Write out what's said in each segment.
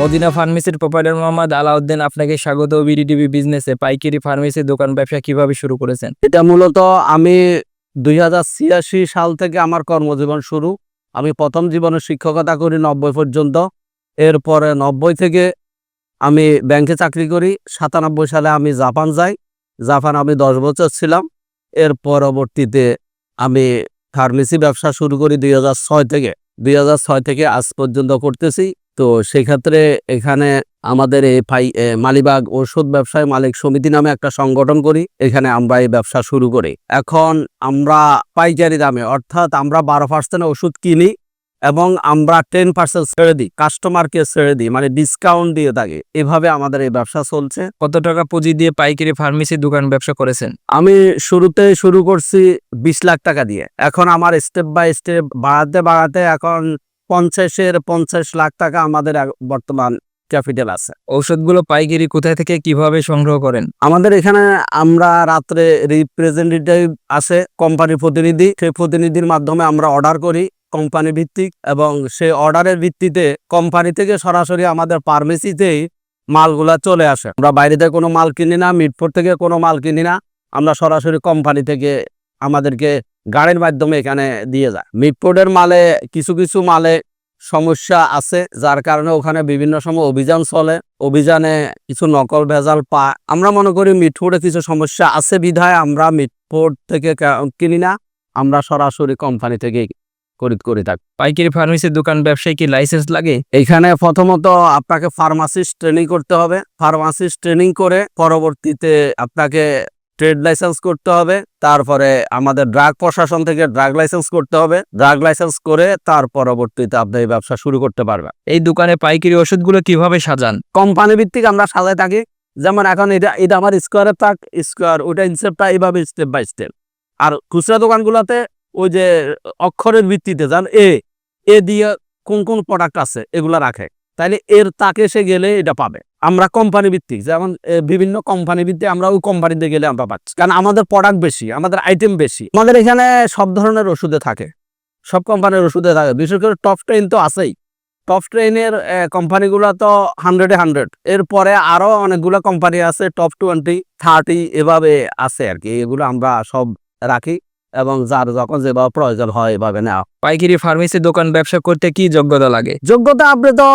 Medina ফার্মেসির proprietor Mohammad Alauddin আপনাকে স্বাগত। বিডিটিভি বিজনেসে পাইকারি ফার্মেসি দোকান ব্যবসা কীভাবে শুরু করেছেন? এটা মূলত আমি দুই হাজার ছিয়াশি সাল থেকে আমার কর্মজীবন শুরু। আমি প্রথম জীবনে শিক্ষকতা করি নব্বই পর্যন্ত। এরপরে নব্বই থেকে আমি ব্যাংকে চাকরি করি। সাতানব্বই সালে আমি জাপান যাই। জাপান আমি দশ বছর ছিলাম। এর পরবর্তীতে আমি ফার্মেসি ব্যবসা শুরু করি দুই থেকে। দুই থেকে আজ পর্যন্ত করতেছি। তো সেক্ষেত্রে এখানে আমাদের এই ফাই মালিবাগ ওষুধ ব্যবসায় মালিক সমিতি নামে একটা সংগঠন করি। এখানে আমরা এই ব্যবসা শুরু করি। এখন আমরা পাইকারি দামে অর্থাৎ আমরা বারো পার্সেন্ট ওষুধ কিনি এবং আমরা টেন পার্সেন্ট ছেড়ে দিই কাস্টমারকে ছেড়ে দিই মানে ডিসকাউন্ট দিয়ে থাকি। এভাবে আমাদের এই ব্যবসা চলছে। কত টাকা পুঁজি দিয়ে পাইকারি ফার্মেসি দোকান ব্যবসা করেছেন? আমি শুরুতে শুরু করছি বিশ লাখ টাকা দিয়ে। এখন আমার স্টেপ বাই স্টেপ বাড়াতে বাড়াতে এখন পঞ্চাশের পঞ্চাশ লাখ টাকা আমাদের বর্তমান ক্যাপিটাল আছে। ঔষধগুলো পাইকারি কোথায় থেকে কীভাবে সংগ্রহ করেন? আমাদের এখানে আমরা রাত্রে রিপ্রেজেন্টেটিভ আছে কোম্পানির প্রতিনিধি সেই প্রতিনিধির মাধ্যমে আমরা অর্ডার করি কোম্পানি ভিত্তিক এবং সেই অর্ডারের ভিত্তিতে কোম্পানি থেকে সরাসরি আমাদের ফার্মেসিতেই মালগুলা চলে আসে। আমরা বাইরে থেকে কোনো মাল কিনি না মিটফোর থেকে কোনো মাল কিনি না আমরা সরাসরি কোম্পানি থেকে আমাদেরকে গাড়ির মাধ্যমে এখানে দিয়ে যায়। মিটফোর্ডের মালে কিছু কিছু মালে সমস্যা আছে যার কারণে ওখানে বিভিন্ন সময় অভিযান চলে। অভিযানে কিছু নকল ভেজাল পা আমরা মনে করি মিটফোর্ডে কিছু সমস্যা আছে বিধায় আমরা মিটফোর্ড থেকে কিনি না। আমরা সরাসরি কোম্পানি থেকে খরিদ করে থাকি। পাইকারি ফার্মেসি দোকান ব্যবসায় কি লাইসেন্স লাগে? এখানে প্রথমত আপনাকে ফার্মাসিস্ট ট্রেনিং করতে হবে। ফার্মাসিস্ট ট্রেনিং করে পরবর্তীতে আপনাকে ট্রেড লাইসেন্স করতে হবে তারপরে আমাদের ড্রাগ প্রশাসন থেকে ড্রাগ লাইসেন্স করতে হবে ড্রাগ লাইসেন্স করে তার পরবর্তীতে আপনি এই ব্যবসা শুরু করতে পারবেন। এই দোকানে পাইকারি ওষুধগুলো কীভাবে সাজান? কোম্পানি ভিত্তিক আমরা সাজায় থাকি যেমন এখন এটা এটা আমার স্কোয়ারের থাক স্কোয়ার ওইটা ইনসেপটা এইভাবে স্টেপ বাই স্টেপ আর খুচরা দোকানগুলোতে ওই যে অক্ষরের ভিত্তিতে যান এ এ দিয়ে কোন কোন প্রোডাক্ট আছে এগুলা রাখে। তাইলে এর তাকে সে গেলে এটা পাবে। আমরা কোম্পানি ভিত্তিক, যেমন বিভিন্ন কোম্পানি ভিত্তিক আমরা ওই কোম্পানিতে গেলে আমরা পাচ্ছি। কারণ আমাদের প্রোডাক্ট বেশি, আমাদের আইটেম বেশি। আমাদের এখানে সব ধরনের ওষুধে থাকে, সব কোম্পানির ওষুধে থাকে। বিশেষ করে টপ ট্রেন তো আছেই। টপ ট্রেনের কোম্পানিগুলো তো হান্ড্রেডে হান্ড্রেড এরপরে আরও অনেকগুলো কোম্পানি আছে টপ টোয়েন্টি থার্টি এভাবে আছে আর কি। এগুলো আমরা সব রাখি। এবং যার যখন যেভাবে প্রয়োজন হয় এভাবে নেওয়া। পাইকারি ফার্মেসি দোকান ব্যবসা করতে কি যোগ্যতা লাগে? যোগ্যতা আপনি তো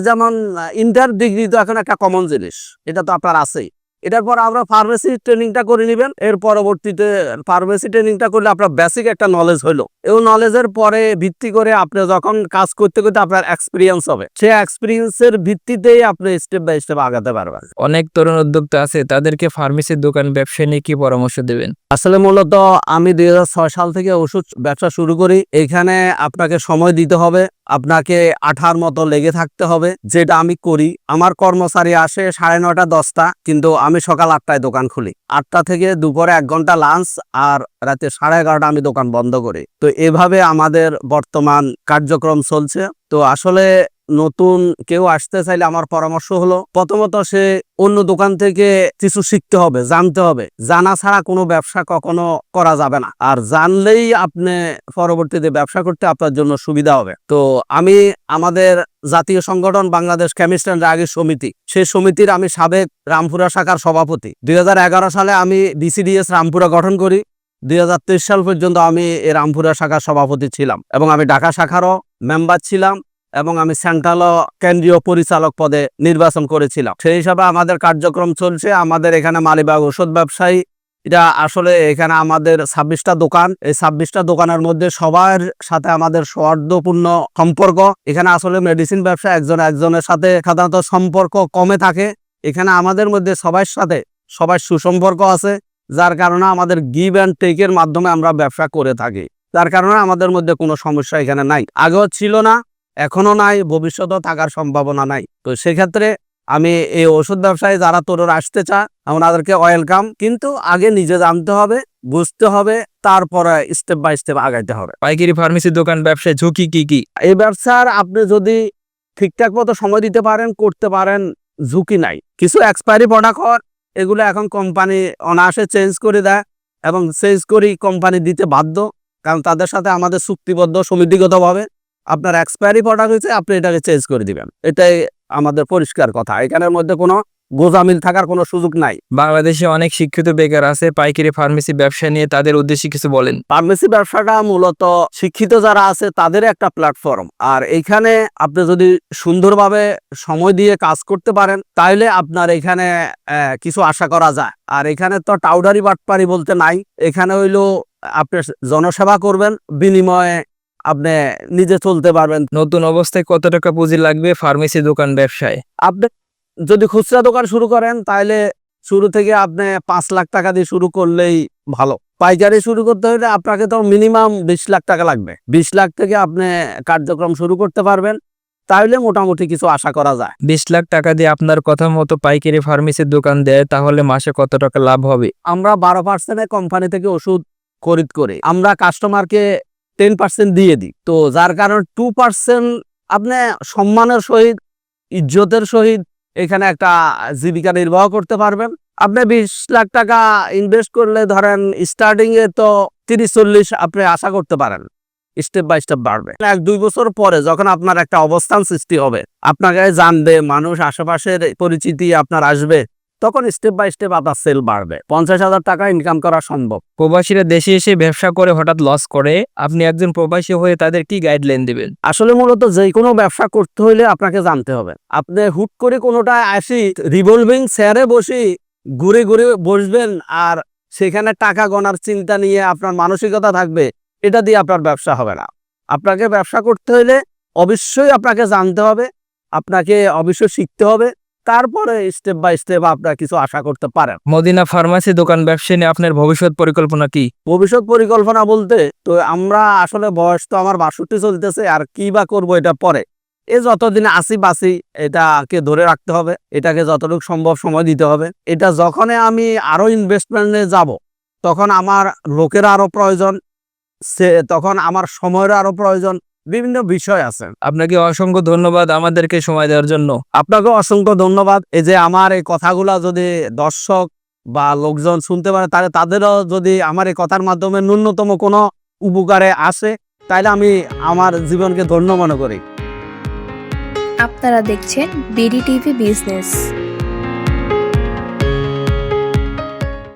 যেমন ইন্টার ডিগ্রি তো এখন একটা কমন জিনিস। এটা তো আপনার আছেই। এটার পর আমরা ফার্মেসি ট্রেনিংটা করে নেবেন। এর পরবর্তীতে ফার্মেসি ট্রেনিংটা করলে আপনার বেসিক একটা নলেজ হলো এই নলেজের পরে ভিত্তি করে আপনি যখন কাজ করতে করতে আপনার এক্সপিরিয়েন্স হবে। সেই এক্সপিরিয়েন্সের ভিত্তিতেই আপনি স্টেপ বাই স্টেপ আগাতে পারবেন। অনেক তরুণ উদ্যোক্তা আছে তাদেরকে ফার্মেসির দোকান ব্যবসা নিয়ে কি পরামর্শ দেবেন? আসলে মূলত আমি দুই হাজার ছয় সাল থেকে ওষুধ ব্যবসা শুরু করি। এখানে আপনাকে সময় দিতে হবে। আপনাকে আঠার মতো লেগে থাকতে হবে। যেটা আমি করি, আমার কর্মচারী আসে সাড়ে নটা দশটা, কিন্তু আমি সকাল আটটায় দোকান খুলি। আটটা থেকে দুপুরে এক ঘণ্টা লাঞ্চ আর রাতে সাড়ে এগারোটা আমি দোকান বন্ধ করি। তো এভাবে আমাদের বর্তমান কার্যক্রম চলছে। তো আসলে নতুন কেউ আসতে চাইলে আমার পরামর্শ হলো, প্রথমত সে অন্য দোকান থেকে কিছু শিখতে হবে, জানতে হবে। জানা ছাড়া কোনো ব্যবসা কখনো করা যাবে না। আর জানলেই আপনি পরবর্তীতে ব্যবসা করতে আপনার জন্য সুবিধা হবে। তো আমি আমাদের জাতীয় সংগঠন বাংলাদেশ কেমিস্ট অ্যান্ড ড্রাগের সমিতি সেই সমিতির আমি সাবেক রামপুরা শাখার সভাপতি। দুই হাজার এগারো সালে আমি বিসিডিএস রামপুরা গঠন করি। দুই হাজার তেইশ সাল পর্যন্ত আমি এই রামপুরা শাখার সভাপতি ছিলাম এবং আমি ঢাকা শাখারও মেম্বার ছিলাম। এবং আমি সেন্ট্রাল কেন্দ্রীয় পরিচালক পদে নির্বাচন করেছিলাম। সেই হিসাবে আমাদের কার্যক্রম চলছে। আমাদের এখানে মালিবাগ ওষুধ ব্যবসায়ী, এটা আসলে এখানে আমাদের ছাব্বিশটা দোকান। এই ছাব্বিশটা দোকানের মধ্যে সবার সাথে আমাদের সৌহার্দ্যপূর্ণ সম্পর্ক। এখানে আসলে মেডিসিন ব্যবসা একজন একজনের সাথে সাধারণত সম্পর্ক কমে থাকে। এখানে আমাদের মধ্যে সবার সাথে সবার সুসম্পর্ক আছে, যার কারণে আমাদের গিভ অ্যান্ড টেকের মাধ্যমে আমরা ব্যবসা করে থাকি। যার কারণে আমাদের মধ্যে কোনো সমস্যা এখানে নাই। আগেও ছিল না এখনও নাই ভবিষ্যতেও থাকার সম্ভাবনা নাই। তো সেক্ষেত্রে আমি এই ওষুধ ব্যবসায় যারা তরুণ আসতে চা ওনাদেরকে ওয়েলকাম। কিন্তু আগে নিজে জানতে হবে বুঝতে হবে তারপরে স্টেপ বাই স্টেপ আগাইতে হবে। পাইকারি ফার্মেসি দোকান ব্যবসায় ঝুঁকি কি কি? এই ব্যবসার আপনি যদি ঠিকঠাক মতো সময় দিতে পারেন করতে পারেন ঝুঁকি নাই। কিছু এক্সপায়ারি প্রোডাক্ট হয় এগুলো এখন কোম্পানি অনায়াসে চেঞ্জ করে দেয় এবং চেঞ্জ করেই কোম্পানি দিতে বাধ্য। কারণ তাদের সাথে আমাদের চুক্তিবদ্ধ সমিতিগতভাবে। আপনার এক্সপায়ারি প্রোডাক্ট হয়েছে আপনি এটাকে চেঞ্জ করে দিবেন। এটাই আমাদের পরিষ্কার কথা। এখানের মধ্যে কোনো গোজামিল থাকার কোনো সুযোগ নাই। বাংলাদেশে অনেক শিক্ষিত বেকার আছে পাইকারি ফার্মেসি ব্যবসা নিয়ে তাদের উদ্দেশ্যে কিছু বলেন। ফার্মেসি ব্যবসাটা মূলত শিক্ষিত যারা আছে তাদের একটা প্ল্যাটফর্ম আর এইখানে আপনি যদি সুন্দরভাবে সময় দিয়ে কাজ করতে পারেন তাহলে আপনার এখানে কিছু আশা করা যায়। আর এখানে তো টাউডারি বাটপারি বলতে নাই। এখানে হইল আপনি জনসেবা করবেন বিনিময়ে আপনি নিজে চলতে পারবেন। নতুন অবস্থায় কত টাকা পুঁজি লাগবে ফার্মেসি দোকান ব্যবসায়? আপনি যদি খুচরা দোকান শুরু করেন তাহলে শুরু থেকে আপনি পাঁচ লাখ টাকা দিয়ে শুরু করলেই ভালো। পাইকারি শুরু করতে হলে আপনাকে তো মিনিমাম বিশ লাখ টাকা লাগবে। বিশ লাখ থেকে আপনি কার্যক্রম শুরু করতে পারবেন তাহলে মোটামুটি কিছু আশা করা যায়। বিশ লাখ টাকা দিয়ে আপনার কথা মতো পাইকারি ফার্মেসির দোকান দেয় তাহলে মাসে কত টাকা লাভ হবে? আমরা বারো পার্সেন্টে কোম্পানি থেকে ওষুধ খরিদ করি। আমরা কাস্টমারকে টেন পার্সেন্ট দিয়ে দিই। তো যার কারণে টু পার্সেন্ট আপনি সম্মানের সহিত, ইজ্জতের সহিত এখানে একটা জীবিকা নির্বাহ করতে পারবেন। আপনি বিশ লাখ টাকা ইনভেস্ট করলে ধরেন স্টার্টিং এ তো তিরিশ চল্লিশ আপনি আশা করতে পারেন স্টেপ বাই স্টেপ বাড়বে। এক দুই বছর পরে যখন আপনার একটা অবস্থান সৃষ্টি হবে, আপনাকে জানবে, মানুষ আশেপাশের পরিচিতি আপনার আসবে তখন স্টেপ বাই স্টেপ আপনার সেল বাড়বে। পঞ্চাশ হাজার টাকা ইনকাম করা সম্ভব। প্রবাসীরা দেশে এসে ব্যবসা করে হঠাৎ লস করে। আপনি একজন প্রবাসী হয়ে তাদের কি গাইডলাইন দিবেন? আসলে মূলত যে কোনো ব্যবসা করতে হলে আপনাকে জানতে হবে। আপনি হুট করে কোনোটা আসি রিভলভিং চেয়ারে বসি ঘুরে ঘুরে বসবেন আর সেখানে টাকা গনার চিন্তা নিয়ে আপনার মানসিকতা থাকবে এটা দিয়ে আপনার ব্যবসা হবে না। আপনাকে ব্যবসা করতে হলে অবশ্যই আপনাকে জানতে হবে আপনাকে অবশ্যই শিখতে হবে তারপরে স্টেপ বাই স্টেপ আপনার কিছু আশা করতে পারেন। মদিনা ফার্মাসি দোকান ব্যবসা নিয়ে আপনার ভবিষ্যৎ পরিকল্পনা কি? ভবিষ্যৎ পরিকল্পনা বলতে তো আমরা আসলে বয়স তো আমার বাষট্টি চলতেছে আর কি বা করব এটা পরে। এ যতদিন আসি বাসি এটাকে ধরে রাখতে হবে এটাকে যতটুকু সম্ভব সময় দিতে হবে। এটা যখনই আমি আরও ইনভেস্টমেন্টে যাব তখন আমার লোকের আরও প্রয়োজন সে তখন আমার সময়ের আরও প্রয়োজন বিভিন্ন বিষয় আছে। আপনাকে অসংখ্য ধন্যবাদ আমাদেরকে সময় দেওয়ার জন্য। আপনাকে অসংখ্য ধন্যবাদ। এই যে আমার এই কথাগুলা যদি দর্শক বা লোকজন শুনতে পারে তাহলে তাদেরও যদি আমার এই কথার মাধ্যমে ন্যূনতম কোনো উপকারে আসে তাহলে আমি আমার জীবনকে ধন্য মনে করি। আপনারা দেখছেন বিডি টিভি বিজনেস।